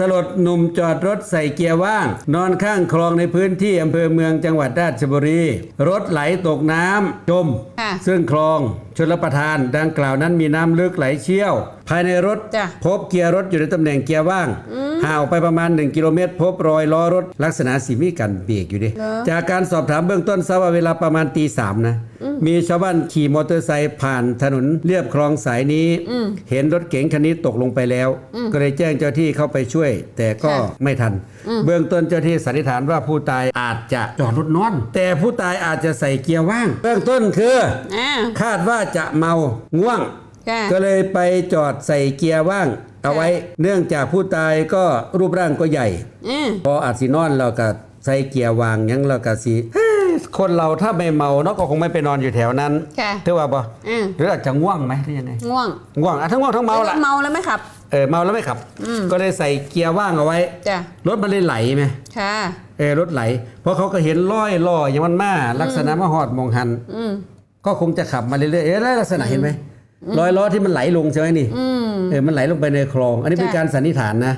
สลดหนุ่มจอดรถใส่เกียร์ว่าง นอนข้างคลองในพื้นที่อำเภอเมืองจังหวัดราชบุรี รถไหลตกน้ำจม ค่ะซึ่งคลองชลประทานดังกล่าวนั้นมีน้ำลึกไหลเชี่ยว ภายในรถจ้ะ พบเกียร์รถอยู่ในตำแหน่งเกียร์ว่าง ห่างออกไปประมาณ 1 กิโลเมตร พบรอยล้อรถลักษณะสีมีกันเบรกอยู่ดิเหรอจากการสอบถามเบื้องต้นทราบว่าเวลาประมาณตีสามนะ มีชาวบ้านขี่มอเตอร์ไซค์ผ่านถนนเรียบคลองสายนี้ เห็นรถเก๋งคันนี้ตกลงไปแล้ว ก็เลยแจ้งเจ้าที่เข้าไปช่วย แต่ก็ค่ะไม่ทัน เบื้องต้นเจ้าที่สันนิษฐานว่าผู้ตายอาจจะจอดรถนอน แต่ผู้ตายอาจจะใส่เกียร์ว่าง เบื้องต้นคืออ่าคาดว่าจะเมาง่วงค่ะก็เลยไปจอดใส่เกียร์ว่าง เอาไว้ เนื่องจากผู้ตายก็รูปร่างก็ใหญ่ อืมพออาจสินอนเราก็ใส่เกียร์วางหยังเราก็สิเฮ้ยคนเราถ้าไม่เมาเนาะก็คงไม่ไปนอนอยู่แถวนั้นค่ะเท่าว่าบ่อืมหรืออาจจะง่วงไหมหรือยังไงง่วงง่วงอะทั้งง่วงทั้งเมาละเมาแล้วไหมครับ เออเมาแล้วไม่ขับก็เลยใส่เกียร์ว่างเอาไว้ จ้ะรถมันเลยไหลไหมค่ะ เออรถไหล เพราะเขาก็เห็นร้อยล่ออย่างมันมาลักษณะมาหอดมองหัน อืมก็คงจะขับมาเรื่อยๆเอ๊ะแล้วลักษณะเห็นไหม รอยล้อที่มันไหลลงใช่ไหมนี่อืมเออมันไหลลงไปในคลอง อันนี้เป็นจ้ะการสันนิษฐานนะ